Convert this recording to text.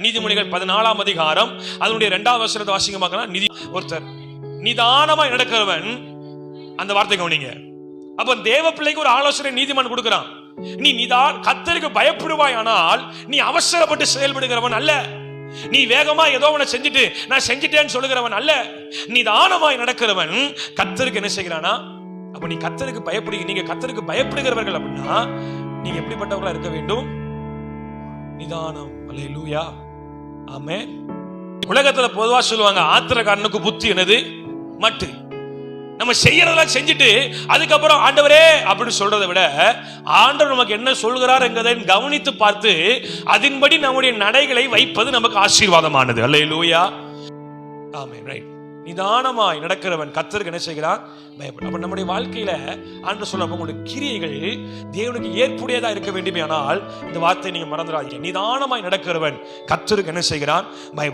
நீதிமொழிகள் பதினாலாம் அதிகாரம் அதனுடைய இரண்டாவது வசனத்தை வாசிங்க பார்க்கலாம். நிதி ஒருத்தர் நிதானமாய் நடக்கிறவன் அந்த வார்த்தை கவனிங்க. அப்ப தேவ பிள்ளைக்கு ஒரு ஆலோசனை நீதிமன் கொடுக்கிறான். நீ நிதான் கத்தருக்கு பயப்படுவாய் ஆனால் நீ அவசரப்பட்டு செயல்படுகிறவன் அல்ல. நீ வேகமா ஏதோ ஒண்ண செஞ்சுட்டு நான் செஞ்சுட்டேன்னு சொல்லுகிறவன் அல்ல. நிதானமாய் நடக்கிறவன் கத்தருக்கு என்ன செய்கிறானா? அப்ப நீ கத்தருக்கு பயப்படுங்க நீங்க கத்தருக்கு பயப்படுகிறவர்கள் அப்படின்னா நீங்க எப்படிப்பட்டவர்களா இருக்க வேண்டும்? நிதானம். அல்லேலூயா ஆமே உலகத்துல பொதுவா சொல்லுவாங்க ஆத்திரக்காரனுக்கு புத்தி என்னது? மட்டு. நம்ம செய்யறதெல்லாம் செஞ்சுட்டு அதுக்கப்புறம் ஆண்டவரே அப்படின்னு சொல்றதை விட ஆண்டவர் நமக்கு என்ன சொல்கிறார் என்கிறதை கவனித்து பார்த்து அதன்படி நம்முடைய நடைகளை வைப்பது நமக்கு ஆசீர்வாதமானது. அல்ல லூயா ஆமே ரைட் நிதானமாய் நடக்கிறவன் கத்தருக்கு என்ன செய்கிறான்? பயப்பட. அப்ப நம்முடைய வாழ்க்கையில ஆண்டு சொல்ல உங்களுடைய கிரியைகள் தேவனுக்கு ஏற்புடையதா இருக்க வேண்டுமே ஆனால் இந்த வார்த்தை நீங்க மறந்துடாதீங்க. நிதானமாய் நடக்கிறவன் கத்தருக்கு என்ன செய்கிறான்? பய